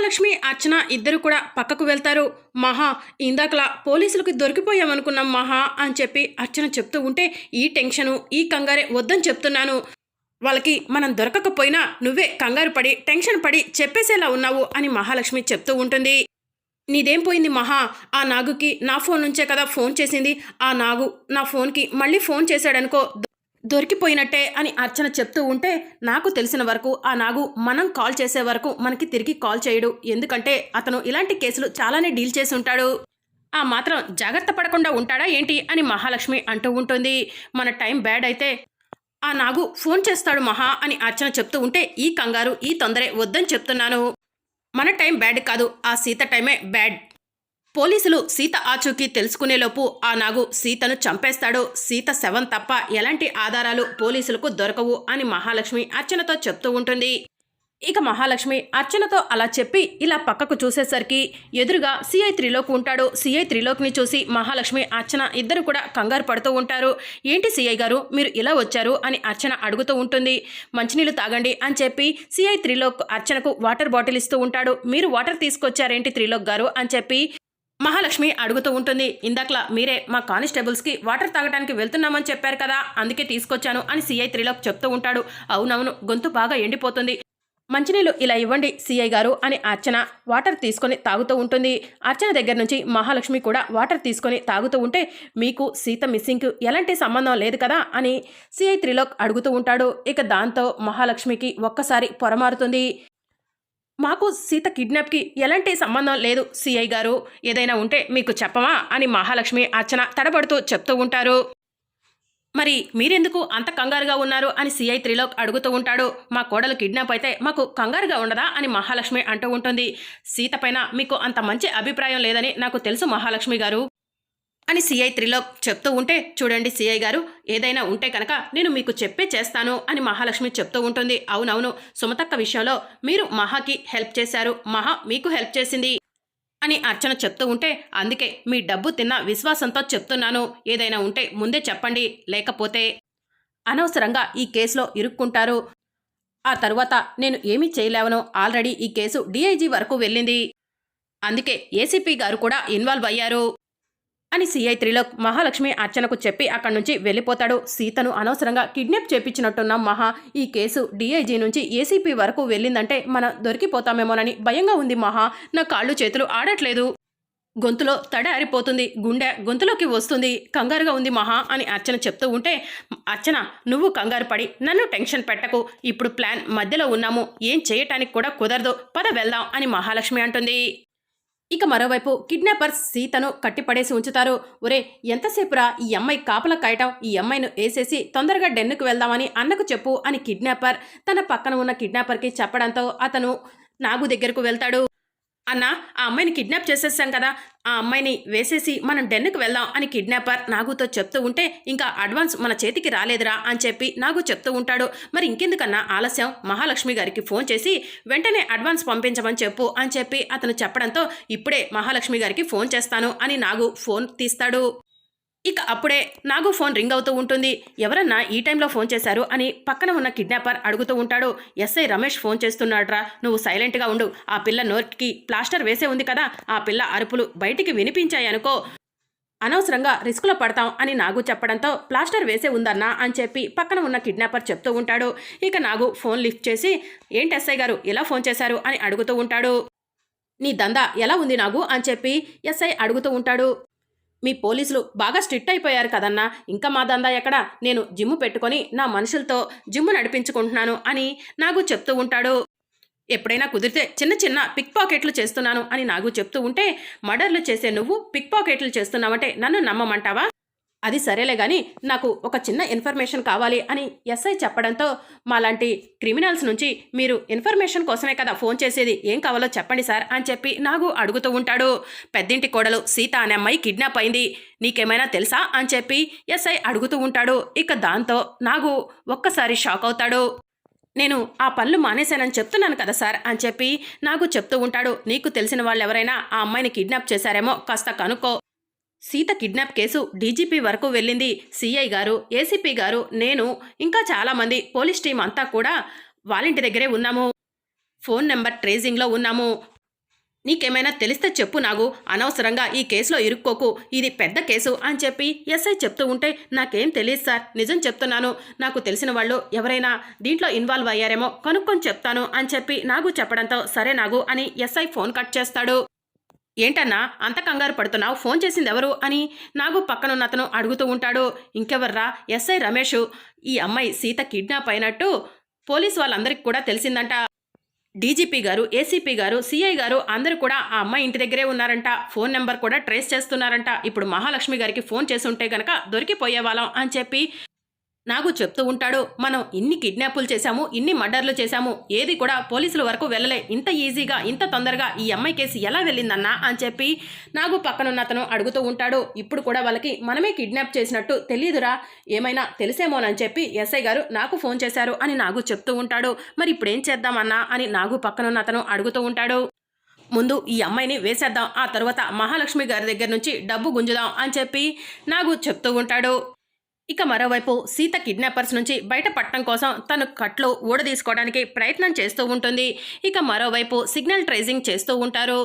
మహాలక్ష్మి అర్చన ఇద్దరు కూడా పక్కకు వెళ్తారు. మహా ఇందాకలా పోలీసులకు దొరికిపోయామనుకున్నాం మహా అని చెప్పి అర్చన చెప్తూ ఉంటే ఈ టెన్షను ఈ కంగారే వద్దని చెప్తున్నాను. వాళ్ళకి మనం దొరకకపోయినా నువ్వే కంగారు పడి టెన్షన్ పడి చెప్పేసేలా ఉన్నావు అని మహాలక్ష్మి చెప్తూ ఉంటుంది. నీదేం పోయింది మహా? ఆ నాగుకి నా ఫోన్ నుంచే కదా ఫోన్ చేసింది. ఆ నాగు నా ఫోన్కి మళ్ళీ ఫోన్ చేశాడనుకో దొరికిపోయినట్టే అని అర్చన చెప్తూ ఉంటే నాకు తెలిసిన వరకు ఆ నాగు మనం కాల్ చేసే వరకు మనకి తిరిగి కాల్ చేయడు. ఎందుకంటే అతను ఇలాంటి కేసులు చాలానే డీల్ చేసి ఉంటాడు. ఆ మాత్రం జాగ్రత్త పడకుండా ఉంటాడా ఏంటి అని మహాలక్ష్మి అంటూ ఉంటుంది. మన టైం బ్యాడ్ అయితే ఆ నాగు ఫోన్ చేస్తాడు మహా అని అర్చన చెప్తూ ఉంటే ఈ కంగారు ఈ తొందరే వద్దని చెప్తున్నాను. మన టైం బ్యాడ్ కాదు ఆ సీత టైమే బ్యాడ్. పోలీసులు సీత ఆచూకీ తెలుసుకునేలోపు ఆ నాగు సీతను చంపేస్తాడు. సీత శవం తప్ప ఎలాంటి ఆధారాలు పోలీసులకు దొరకవు అని మహాలక్ష్మి అర్చనతో చెప్తూ ఉంటుంది. ఇక మహాలక్ష్మి అర్చనతో అలా చెప్పి ఇలా పక్కకు చూసేసరికి ఎదురుగా సిఐ త్రిలోక్ ఉంటాడు. సిఐ త్రిలోక్ని చూసి మహాలక్ష్మి అర్చన ఇద్దరు కూడా కంగారు పడుతూ ఉంటారు. ఏంటి సిఐ గారు మీరు ఇలా వచ్చారు? అని అర్చన అడుగుతూ ఉంటుంది. మంచినీళ్ళు తాగండి అని చెప్పి సిఐ త్రిలోక్ అర్చనకు వాటర్ బాటిల్ ఇస్తూ ఉంటాడు. మీరు వాటర్ తీసుకొచ్చారేంటి త్రిలోక్ గారు? అని చెప్పి మహాలక్ష్మి అడుగుతూ ఉంటుంది ఇందాకలా మీరే మా కానిస్టేబుల్స్కి వాటర్ తాగడానికి వెళ్తున్నామని చెప్పారు కదా అందుకే తీసుకొచ్చాను అని సిఐ త్రిలోక్ చెప్తూ ఉంటాడు. అవునవును గొంతు బాగా ఎండిపోతుంది. మంచినీళ్ళు ఇలా ఇవ్వండి సిఐ గారు అని అర్చన వాటర్ తీసుకొని తాగుతూ ఉంటుంది. అర్చన దగ్గర నుంచి మహాలక్ష్మి కూడా వాటర్ తీసుకొని తాగుతూ ఉంటే మీకు సీత మిస్సింగ్కి ఎలాంటి సంబంధం లేదు కదా అని సిఐ త్రిలోక్ అడుగుతూ ఉంటాడు. ఇక దాంతో మహాలక్ష్మికి ఒక్కసారి పొరమారుతుంది. మాకు సీత కిడ్నాప్కి ఎలాంటి సంబంధం లేదు. సిఐ గారు ఏదైనా ఉంటే మీకు చెప్పమా అని మహాలక్ష్మి అర్చన తడబడుతూ చెప్తూ ఉంటారు. మరి మీరెందుకు అంత కంగారుగా ఉన్నారు? అని సిఐ త్రిలోక్ అడుగుతూ ఉంటాడు. మా కోడలు కిడ్నాప్ అయితే మాకు కంగారుగా ఉండదా? అని మహాలక్ష్మి అంటూ ఉంటుంది. సీత పైన మీకు అంత మంచి అభిప్రాయం లేదని నాకు తెలుసు మహాలక్ష్మి గారు. అని సిఐ త్రిలోక్ చెప్తూ ఉంటే చూడండి సిఐ గారు ఏదైనా ఉంటే కనుక నేను మీకు చెప్పే చేస్తాను అని మహాలక్ష్మి చెప్తూ ఉంటుంది. అవునవును సుమతక్క విషయంలో మీరు మహాకి హెల్ప్ చేశారు. మహా మీకు హెల్ప్ చేసింది అని అర్చన చెప్తూ ఉంటే అందుకే మీ డబ్బు తిన్న విశ్వాసంతో చెప్తున్నాను. ఏదైనా ఉంటే ముందే చెప్పండి లేకపోతే అనవసరంగా ఈ కేసులో ఇరుక్కుంటారు. ఆ తరువాత నేను ఏమీ చేయలేవను. ఆల్రెడీ ఈ కేసు డిఐజీ వరకు వెళ్ళింది. అందుకే ఏసీపీ గారు కూడా ఇన్వాల్వ్ అయ్యారు. అని సిఐ త్రిలోక్ మహాలక్ష్మి అర్చనకు చెప్పి అక్కడి నుంచి వెళ్ళిపోతాడు. సీతను అనవసరంగా కిడ్నాప్ చేపించినట్టున్న మహా ఈ కేసు డీఐజీ నుంచి ఏసీపీ వరకు వెళ్ళిందంటే మనం దొరికిపోతామేమోనని భయంగా ఉంది మహా. నా కాళ్ళు చేతులు ఆడట్లేదు. గొంతులో తడ ఆరిపోతుంది గుండె గొంతులోకి వస్తుంది. కంగారుగా ఉంది మహా అని అర్చన చెప్తూ ఉంటే అర్చన నువ్వు కంగారు పడి నన్ను టెన్షన్ పెట్టకు. ఇప్పుడు ప్లాన్ మధ్యలో ఉన్నాము. ఏం చేయటానికి కూడా కుదరదు. పద వెళ్దాం అని మహాలక్ష్మి అంటుంది. ఇక మరోవైపు కిడ్నాపర్స్ సీతను కట్టిపడేసి ఉంచుతారు. ఒరే ఎంతసేపురా ఈ అమ్మాయి కాపలా కాయటం? ఈ అమ్మాయిను వేసేసి తొందరగా డెన్నుకు వెళ్దామని అన్నకు చెప్పు అని కిడ్నాపర్ తన పక్కన ఉన్న కిడ్నాపర్కి చెప్పడంతో అతను నాగు దగ్గరకు వెళ్తాడు. అన్న ఆ అమ్మాయిని కిడ్నాప్ చేసేసాం కదా. ఆ అమ్మాయిని వేసేసి మనం డెన్నుకు వెళ్దాం అని కిడ్నాపర్ నాగుతో చెప్తూ ఉంటే ఇంకా అడ్వాన్స్ మన చేతికి రాలేదురా అని చెప్పి నాగు చెప్తూ ఉంటాడు. మరి ఇంకెందుకన్నా ఆలస్యం? మహాలక్ష్మి గారికి ఫోన్ చేసి వెంటనే అడ్వాన్స్ పంపించమని చెప్పు అని చెప్పి అతను చెప్పడంతో ఇప్పుడే మహాలక్ష్మి గారికి ఫోన్ చేస్తాను అని నాగు ఫోన్ తీస్తాడు. ఇక అప్పుడే నాగు ఫోన్ రింగ్ అవుతూ ఉంటుంది. ఎవరన్నా ఈ టైంలో ఫోన్ చేశారు అని పక్కన ఉన్న కిడ్నాపర్ అడుగుతూ ఉంటాడు. ఎస్ఐ రమేష్ ఫోన్ చేస్తున్నాడ్రా నువ్వు సైలెంట్గా ఉండు. ఆ పిల్ల నోట్కి ప్లాస్టర్ వేసే ఉంది కదా ఆ పిల్ల అరుపులు బయటికి వినిపించాయనుకో అనవసరంగా రిస్కులో పడతాం అని నాగు చెప్పడంతో ప్లాస్టర్ వేసే ఉందన్నా అని చెప్పి పక్కన ఉన్న కిడ్నాపర్ చెప్తూ ఉంటాడు. ఇక నాగు ఫోన్ లిఫ్ట్ చేసి ఏంటి ఎస్ఐ గారు ఎలా ఫోన్ చేశారు? అని అడుగుతూ ఉంటాడు. నీ దందా ఎలా ఉంది నాగు? అని చెప్పి ఎస్ఐ అడుగుతూ ఉంటాడు. మీ పోలీసులు బాగా స్ట్రిక్ట్ అయిపోయారు కదన్నా. ఇంకా మా దందా ఎక్కడ? నేను జిమ్ము పెట్టుకొని నా మనుషులతో జిమ్ము నడిపించుకుంటున్నాను అని నాగు చెప్తూ ఉంటాడు. ఎప్పుడైనా కుదిరితే చిన్న చిన్న పిక్ పాకెట్లు చేస్తున్నాను అని నాగు చెప్తూ ఉంటే మర్డర్లు చేసే నువ్వు పిక్ పాకెట్లు చేస్తున్నావంటే నన్ను నమ్మమంటావా? అది సరేలే గాని నాకు ఒక చిన్న ఇన్ఫర్మేషన్ కావాలి అని ఎస్ఐ చెప్పడంతో మాలాంటి క్రిమినల్స్ నుంచి మీరు ఇన్ఫర్మేషన్ కోసమే కదా ఫోన్ చేసేది ఏం కావాలో చెప్పండి సార్ అని చెప్పి నాగు అడుగుతూ ఉంటాడు. పెద్దింటి కోడలు సీత అనే అమ్మాయి కిడ్నాప్ అయింది నీకేమైనా తెలుసా అని చెప్పి ఎస్ఐ అడుగుతూ ఉంటాడు. ఇక దాంతో నాగు ఒక్కసారి షాక్ అవుతాడు. నేను ఆ పనులు మానేశానని చెప్తున్నాను కదా సార్ అని చెప్పి నాకు చెప్తూ ఉంటాడు. నీకు తెలిసిన వాళ్ళు ఎవరైనా ఆ అమ్మాయిని కిడ్నాప్ చేశారేమో కాస్త కనుక్కో సీత కిడ్నాప్ కేసు డీజీపీ వరకు వెళ్ళింది. సీఐ గారు ఏసీపీ గారు నేను ఇంకా చాలామంది పోలీస్ టీం అంతా కూడా వాళ్ళింటి దగ్గరే ఉన్నాము. ఫోన్ నెంబర్ ట్రేసింగ్లో ఉన్నాము. నీకేమైనా తెలిస్తే చెప్పు నాగు అనవసరంగా ఈ కేసులో ఇరుక్కోకు. ఇది పెద్ద కేసు అని చెప్పి ఎస్ఐ చెప్తూ ఉంటే నాకేం తెలియదు సార్. నిజం చెప్తున్నాను. నాకు తెలిసిన వాళ్ళు ఎవరైనా దీంట్లో ఇన్వాల్వ్ అయ్యారేమో కనుక్కొని చెప్తాను అని చెప్పి నాగు చెప్పడంతో సరే నాగు అని ఎస్ఐ ఫోన్ కట్ చేస్తాడు. ఏంటన్నా అంత కంగారు పడుతున్నావు? ఫోన్ చేసింది ఎవరు అని నాగు పక్కనున్న అతను అడుగుతూ ఉంటాడు. ఇంకెవర్రా? ఎస్ఐ రమేష్. ఈ అమ్మాయి సీత కిడ్నాప్ అయినట్టు పోలీస్ వాళ్ళందరికీ కూడా తెలిసిందంట. డీజీపీ గారు ఏసీపీ గారు సీఐ గారు అందరూ కూడా ఆ అమ్మాయి ఇంటి దగ్గరే ఉన్నారంట. ఫోన్ నెంబర్ కూడా ట్రేస్ చేస్తున్నారంట. ఇప్పుడు మహాలక్ష్మి గారికి ఫోన్ చేసి ఉంటే గనక దొరికిపోయేవాళ్ళం అని చెప్పి నాకు చెప్తూ ఉంటాడు మనం ఇన్ని కిడ్నాపులు చేశాము ఇన్ని మర్డర్లు చేశాము ఏది కూడా పోలీసుల వరకు వెళ్ళలే ఇంత ఈజీగా ఇంత తొందరగా ఈ అమ్మాయి కేసు ఎలా వెళ్ళిందన్నా అని చెప్పి నాకు పక్కనున్న అతను అడుగుతూ ఉంటాడు. ఇప్పుడు కూడా వాళ్ళకి మనమే కిడ్నాప్ చేసినట్టు తెలియదురా ఏమైనా తెలిసేమోనని చెప్పి ఎస్ఐ గారు నాకు ఫోన్ చేశారు అని నాగు చెప్తూ ఉంటాడు. మరి ఇప్పుడు ఏం చేద్దామన్నా అని నాగు పక్కనున్న అతను అడుగుతూ ఉంటాడు. ముందు ఈ అమ్మాయిని వేసేద్దాం ఆ తర్వాత మహాలక్ష్మి గారి దగ్గర నుంచి డబ్బు గుంజుదాం అని చెప్పి నాగు చెప్తూ ఉంటాడు. ఇక మరోవైపు సీత కిడ్నాపర్స్ నుంచి బయటపడటం కోసం తను కట్లు ఊడదీసుకోవడానికి ప్రయత్నం చేస్తూ ఉంటుంది. ఇక మరోవైపు సిగ్నల్ ట్రేసింగ్ చేస్తూ ఉంటారు.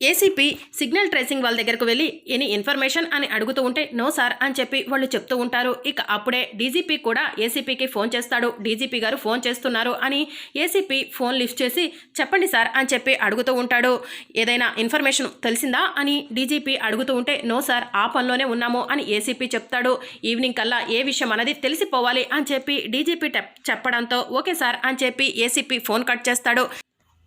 ఏసీపీ సిగ్నల్ ట్రేసింగ్ వాళ్ళ దగ్గరకు వెళ్ళి ఎనీ ఇన్ఫర్మేషన్? అని అడుగుతూ ఉంటే నో సార్ అని చెప్పి వాళ్ళు చెప్తూ ఉంటారు. ఇక అప్పుడే డీజీపీ కూడా ఏసీపీకి ఫోన్ చేస్తాడు. డీజీపీ గారు ఫోన్ చేస్తున్నారు అని ఏసీపీ ఫోన్ లిఫ్ట్ చేసి చెప్పండి సార్ అని చెప్పి అడుగుతూ ఉంటాడు. ఏదైనా ఇన్ఫర్మేషన్ తెలిసిందా? అని డీజీపీ అడుగుతూ ఉంటే నో సార్ ఆ పనిలోనే ఉన్నాము అని ఏసీపీ చెప్తాడు. ఈవినింగ్ కల్లా ఏ విషయం అనేది తెలిసిపోవాలి అని చెప్పి డీజీపీ టెప్- చెప్పడంతో ఓకే సార్ అని చెప్పి ఏసీపీ ఫోన్ కట్ చేస్తాడు.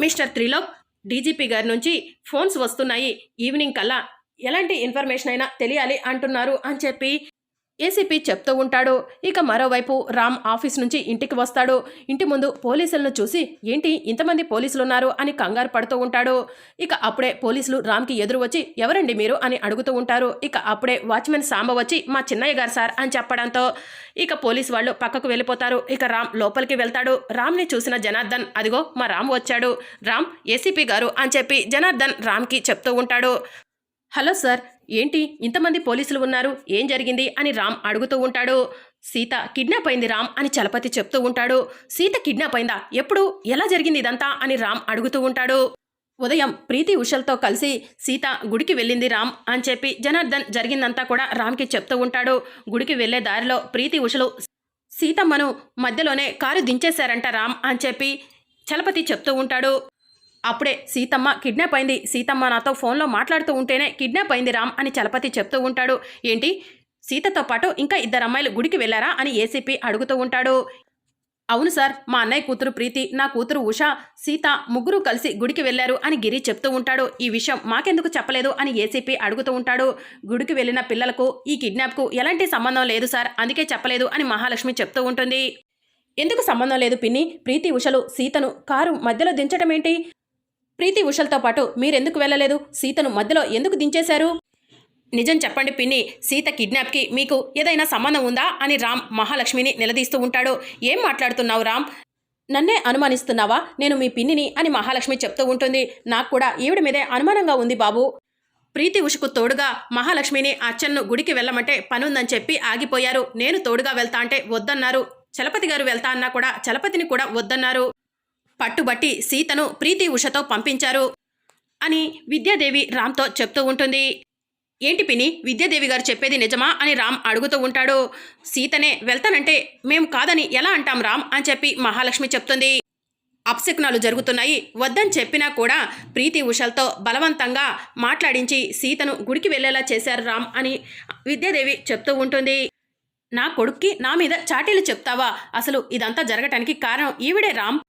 మిస్టర్ త్రిలోక్ డీజీపీ గారి నుంచి ఫోన్స్ వస్తున్నాయి. ఈవినింగ్ కల్లా ఎలాంటి ఇన్ఫర్మేషన్ అయినా తెలియాలి అంటున్నారు అని చెప్పి ఏసీపీ చెప్తూ ఉంటాడు. ఇక మరోవైపు రామ్ ఆఫీస్ నుంచి ఇంటికి వస్తాడు. ఇంటి ముందు పోలీసులను చూసి ఏంటి ఇంతమంది పోలీసులు ఉన్నారు అని కంగారు పడుతూ ఉంటాడు. ఇక అప్పుడే పోలీసులు రామ్కి ఎదురు వచ్చి ఎవరండి మీరు? అని అడుగుతూ ఉంటారు. ఇక అప్పుడే వాచ్మెన్ సాంబ వచ్చి మా చిన్నయ్య గారు సార్ అని చెప్పడంతో ఇక పోలీస్ వాళ్ళు పక్కకు వెళ్ళిపోతారు. ఇక రామ్ లోపలికి వెళ్తాడు. రామ్ని చూసిన జనార్దన్ అదిగో మా రామ్ వచ్చాడు. రామ్ ఏసీపీ గారు అని చెప్పి జనార్దన్ రామ్కి చెప్తూ ఉంటాడు. హలో సార్ ఏంటి ఇంతమంది పోలీసులు ఉన్నారు? ఏం జరిగింది? అని రామ్ అడుగుతూ ఉంటాడు. సీత కిడ్నాప్ అయింది రామ్ అని చలపతి చెప్తూ ఉంటాడు. సీత కిడ్నాప్ అయిందా? ఎప్పుడు? ఎలా జరిగింది ఇదంతా? అని రామ్ అడుగుతూ ఉంటాడు. ఉదయం ప్రీతి ఉషల్తో కలిసి సీత గుడికి వెళ్ళింది రామ్ అని చెప్పి జనార్దన్ జరిగిందంతా కూడా రామ్కి చెప్తూ ఉంటాడు. గుడికి వెళ్ళే దారిలో ప్రీతి ఉషలు సీతమ్మను మధ్యలోనే కారు దించేశారంట రామ్ అని చెప్పి చలపతి చెప్తూ ఉంటాడు. అప్పుడే సీతమ్మ కిడ్నాప్ అయింది. సీతమ్మ నాతో ఫోన్లో మాట్లాడుతూ ఉంటేనే కిడ్నాప్ అయింది రామ్ అని చలపతి చెప్తూ ఉంటాడు. ఏంటి? సీతతో పాటు ఇంకా ఇద్దరు అమ్మాయిలు గుడికి వెళ్ళారా అని ఏసీపీ అడుగుతూ ఉంటాడు. అవును సార్ మా అన్నయ్య కూతురు ప్రీతి నా కూతురు ఉష సీత ముగ్గురు కలిసి గుడికి వెళ్ళారు అని గిరి చెప్తూ ఉంటాడు. ఈ విషయం మాకెందుకు చెప్పలేదు అని ఏసీపీ అడుగుతూ ఉంటాడు. గుడికి వెళ్ళిన పిల్లలకు ఈ కిడ్నాప్కు ఎలాంటి సంబంధం లేదు సార్ అందుకే చెప్పలేదు అని మహాలక్ష్మి చెప్తూ ఉంటుంది. ఎందుకు సంబంధం లేదు పిన్ని? ప్రీతి ఉషలు సీతను కారు మధ్యలో దించడం ఏంటి ప్రీతి ఉషల్తో పాటు మీరెందుకు వెళ్ళలేదు? సీతను మధ్యలో ఎందుకు దించేశారు? నిజం చెప్పండి పిన్ని సీత కిడ్నాప్కి మీకు ఏదైనా సంబంధం ఉందా? అని రామ్ మహాలక్ష్మిని నిలదీస్తూ ఉంటాడు. ఏం మాట్లాడుతున్నావు రామ్? నన్నే అనుమానిస్తున్నావా? నేను మీ పిన్నిని అని మహాలక్ష్మి చెప్తూ ఉంటుంది. నాకు కూడా ఈవిడ మీదే అనుమానంగా ఉంది బాబు. ప్రీతి ఉషకు తోడుగా మహాలక్ష్మిని అచ్చన్ను గుడికి వెళ్ళమంటే పనుందని చెప్పి ఆగిపోయారు. నేను తోడుగా వెళ్తా అంటే వద్దన్నారు. చలపతి గారు వెళ్తా అన్నా కూడా చలపతిని కూడా వద్దన్నారు. పట్టుబట్టి సీతను ప్రీతి ఉషతో పంపించారు అని విద్యాదేవి రామ్తో చెప్తూ ఉంటుంది. ఏంటి పిని విద్యాదేవి గారు చెప్పేది నిజమా అని రామ్ అడుగుతూ ఉంటాడు. సీతనే వెళ్తానంటే మేము కాదని ఎలా అంటాం రామ్ అని చెప్పి మహాలక్ష్మి చెప్తుంది. అపశకునాలు జరుగుతున్నాయి వద్దని చెప్పినా కూడా ప్రీతి ఉషల్తో బలవంతంగా మాట్లాడించి సీతను గుడికి వెళ్ళేలా చేశారు రామ్ అని విద్యాదేవి చెప్తూ ఉంటుంది. నా కొడుక్కి నా మీద చాటీలు చెప్తావా? అసలు ఇదంతా జరగటానికి కారణం ఈవిడే రామ్.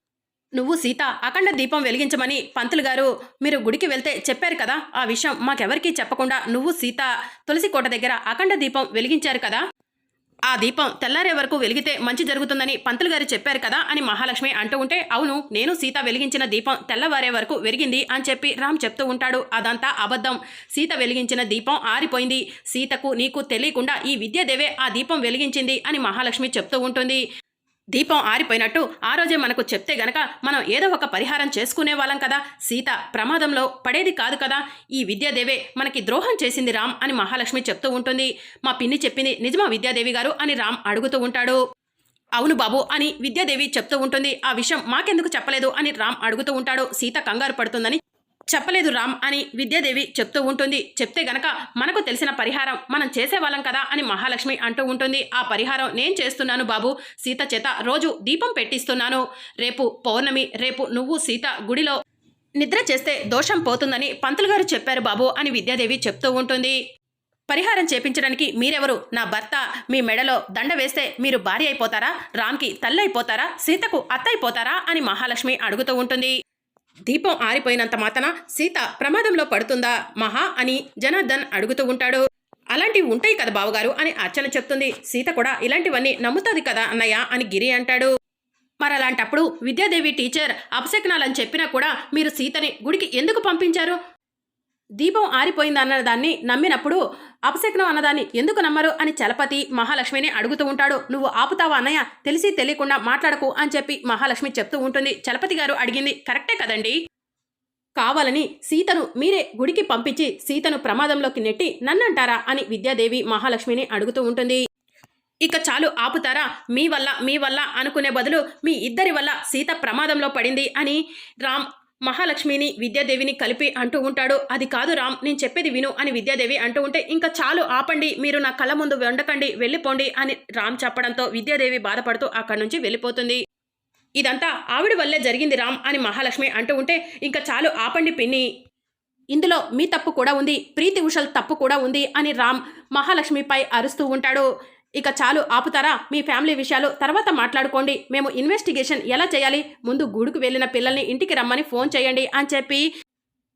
నువ్వు సీత అఖండ దీపం వెలిగించమని పంతులు గారు మీరు గుడికి వెళ్తే చెప్పారు కదా ఆ విషయం మాకెవరికీ చెప్పకుండా నువ్వు సీత తులసి కోట దగ్గర అఖండ దీపం వెలిగించారు కదా? ఆ దీపం తెల్లారే వరకు వెలిగితే మంచి జరుగుతుందని పంతులు గారు చెప్పారు కదా అని మహాలక్ష్మి అంటూ ఉంటే అవును నేను సీత వెలిగించిన దీపం తెల్లవారే వరకు వెలిగింది అని చెప్పి రామ్ చెప్తూ ఉంటాడు. అదంతా అబద్ధం. సీత వెలిగించిన దీపం ఆరిపోయింది. సీతకు నీకు తెలియకుండా ఈ విద్యాదేవే ఆ దీపం వెలిగించింది అని మహాలక్ష్మి చెప్తూ ఉంటుంది. దీపం ఆరిపోయినట్టు ఆ రోజే మనకు చెప్తే గనక మనం ఏదో ఒక పరిహారం చేసుకునే వాళ్ళం కదా. సీత ప్రమాదంలో పడేది కాదు కదా. ఈ విద్యాదేవే మనకి ద్రోహం చేసింది రామ్ అని మహాలక్ష్మి చెప్తూ ఉంటుంది. మా పిన్ని చెప్పింది నిజమా విద్యాదేవి గారు అని రామ్ అడుగుతూ ఉంటాడు. అవును బాబు అని విద్యాదేవి చెప్తూ ఉంటుంది. ఆ విషయం మాకెందుకు చెప్పలేదు అని రామ్ అడుగుతూ ఉంటాడు. సీత కంగారు పడుతుందని చెప్పలేదు రామ్ అని విద్యాదేవి చెప్తూ ఉంటుంది. చెప్తే గనక మనకు తెలిసిన పరిహారం మనం చేసేవాళ్ళం కదా అని మహాలక్ష్మి అంటూ ఉంటుంది. ఆ పరిహారం నేను చేస్తున్నాను బాబు. సీత చేత రోజు దీపం పెట్టిస్తున్నాను. రేపు పౌర్ణమి రేపు నువ్వు సీత గుడిలో నిద్ర చేస్తే దోషం పోతుందని పంతులు గారు చెప్పారు బాబు అని విద్యాదేవి చెప్తూ ఉంటుంది. పరిహారం చేపించడానికి మీరెవరు? నా భర్త మీ మెడలో దండ వేస్తే మీరు భార్య అయిపోతారా? రామ్కి తల్లి అయిపోతారా? సీతకు అత్త అయిపోతారా? అని మహాలక్ష్మి అడుగుతూ ఉంటుంది. దీపం ఆరిపోయినంత మాతన సీత ప్రమాదంలో పడుతుందా? మహా అని జనార్దన్ అడుగుతూ ఉంటాడు. అలాంటివి ఉంటాయి కదా బావగారు అని అర్చన చెప్తుంది. సీత కూడా ఇలాంటివన్నీ నమ్ముతుంది కదా అన్నయ్య అని గిరి అంటాడు. మరి అలాంటప్పుడు విద్యాదేవి టీచర్ అపశకనాలని చెప్పినా కూడా మీరు సీతని గుడికి ఎందుకు పంపించారు? దీపం ఆరిపోయింది అన్న దాన్ని నమ్మినప్పుడు అపశకనం అన్నదాన్ని ఎందుకు నమ్మరు అని చలపతి మహాలక్ష్మిని అడుగుతూ ఉంటాడు. నువ్వు ఆపుతావా అన్నయ్య? తెలిసి తెలియకుండా మాట్లాడకు అని చెప్పి మహాలక్ష్మి చెప్తూ ఉంటుంది. చలపతి గారు అడిగింది కరెక్టే కదండి? కావాలని సీతను మీరే గుడికి పంపించి సీతను ప్రమాదంలోకి నెట్టి నన్నంటారా? అని విద్యాదేవి మహాలక్ష్మిని అడుగుతూ ఉంటుంది. ఇక చాలు ఆపుతారా? మీ వల్ల మీ వల్ల అనుకునే బదులు మీ ఇద్దరి వల్ల సీత ప్రమాదంలో పడింది అని రామ్ మహాలక్ష్మిని విద్యాదేవిని కలిపి అంటూ ఉంటాడు. అది కాదు రామ్ నేను చెప్పేది విను అని విద్యాదేవి అంటూ ఉంటే ఇంకా చాలు ఆపండి మీరు నా కళ్ళ ముందు వండకండి వెళ్ళిపోండి అని రామ్ చెప్పడంతో విద్యాదేవి బాధపడుతూ అక్కడి నుంచి వెళ్ళిపోతుంది. ఇదంతా ఆవిడ వల్లే జరిగింది రామ్ అని మహాలక్ష్మి అంటూ ఉంటే ఇంకా చాలు ఆపండి పిన్ని. ఇందులో మీ తప్పు కూడా ఉంది ప్రీతి ఉషల్ తప్పు కూడా ఉంది అని రామ్ మహాలక్ష్మిపై అరుస్తూ ఉంటాడు. ఇక చాలు ఆపుతారా? మీ ఫ్యామిలీ విషయాలు తర్వాత మాట్లాడుకోండి. మేము ఇన్వెస్టిగేషన్ ఎలా చేయాలి? ముందు గూడుకు వెళ్ళిన పిల్లల్ని ఇంటికి రమ్మని ఫోన్ చేయండి అని చెప్పి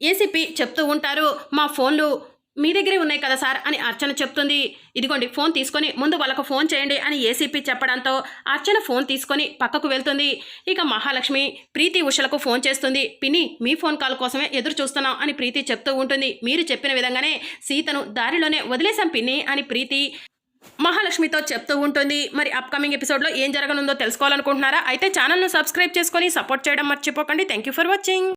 ఏసీపీ చెప్తూ ఉంటారు. మా ఫోన్లు మీ దగ్గరే ఉన్నాయి కదా సార్? అని అర్చన చెప్తుంది. ఇదిగోండి ఫోన్ తీసుకొని ముందు వాళ్ళకు ఫోన్ చేయండి అని ఏసీపీ చెప్పడంతో అర్చన ఫోన్ తీసుకొని పక్కకు వెళ్తుంది. ఇక మహాలక్ష్మి ప్రీతి ఉషలకు ఫోన్ చేస్తుంది. పిన్ని మీ ఫోన్ కాల్ కోసమే ఎదురు చూస్తున్నాం అని ప్రీతి చెప్తూ ఉంటుంది. మీరు చెప్పిన విధంగానే సీతను దారిలోనే వదిలేశాం పిన్ని అని ప్రీతి మహాలక్ష్మితో చెప్తూ ఉంటుంది. మరి అప్కమింగ్ ఎపిసోడ్లో ఏం జరగనుందో తెలుసుకోవాలనుకుంటున్నారా? అయితే ఛానల్ను సబ్స్క్రైబ్ చేసుకొని సపోర్ట్ చేయడం మర్చిపోకండి. Thank you for watching